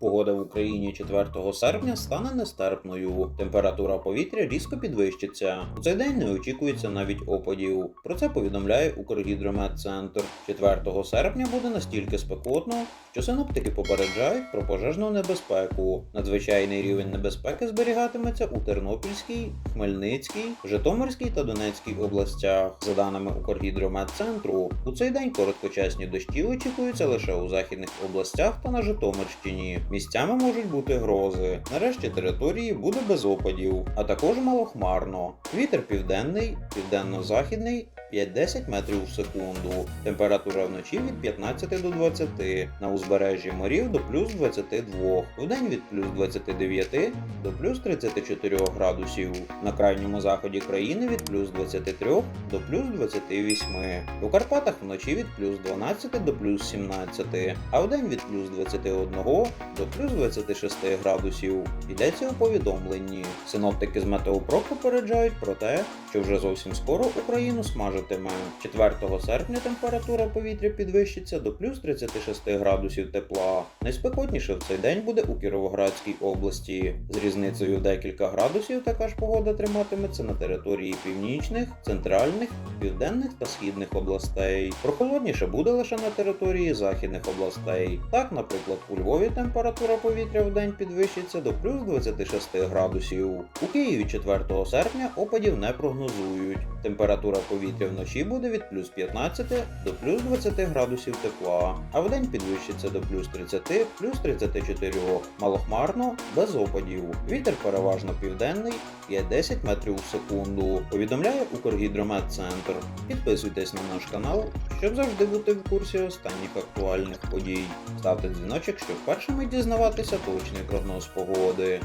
Погода в Україні 4 серпня стане нестерпною. Температура повітря різко підвищиться. У цей день не очікується навіть опадів. Про це повідомляє Укргідрометцентр. 4 серпня буде настільки спекотно, що синоптики попереджають про пожежну небезпеку. Надзвичайний рівень небезпеки зберігатиметься у Тернопільській, Хмельницькій, Житомирській та Донецькій областях. За даними Укргідрометцентру, у цей день короткочасні дощі очікуються лише у західних областях та на Житомирщині. Місцями можуть бути грози. Нарешті території буде без опадів, а також малохмарно. Вітер південний, південно-західний 5-10 метрів в секунду. Температура вночі від 15 до 20, на узбережжі морів до плюс 22, вдень від плюс 29 до плюс 34 градусів. На крайньому заході країни від плюс 23 до плюс 28. У Карпатах вночі від плюс 12 до плюс 17, а вдень від плюс 21 до плюс 26 градусів. Йдеться у повідомленні. Синоптики з Метеопро попереджають про те, що вже зовсім скоро Україну смажитиме. 4 серпня температура повітря підвищиться до плюс 36 градусів тепла. Найспекотніше в цей день буде у Кіровоградській області. З різницею декілька градусів така ж погода триматиметься на території північних, центральних, південних та східних областей. Прохолодніше буде лише на території західних областей. Так, наприклад, у Львові температура повітря в день підвищиться до плюс 26 градусів. У Києві 4 серпня опадів не прогнозують. Температура повітря вночі буде від плюс 15 до плюс 20 градусів тепла, а вдень підвищиться до плюс 30, плюс 34. Малохмарно, без опадів. Вітер переважно південний 5-10 метрів у секунду. Повідомляє Укргідрометцентр. Підписуйтесь на наш канал, щоб завжди бути в курсі останніх актуальних подій. Ставте дзвіночок, щоб першими дізнаватися точний прогноз погоди.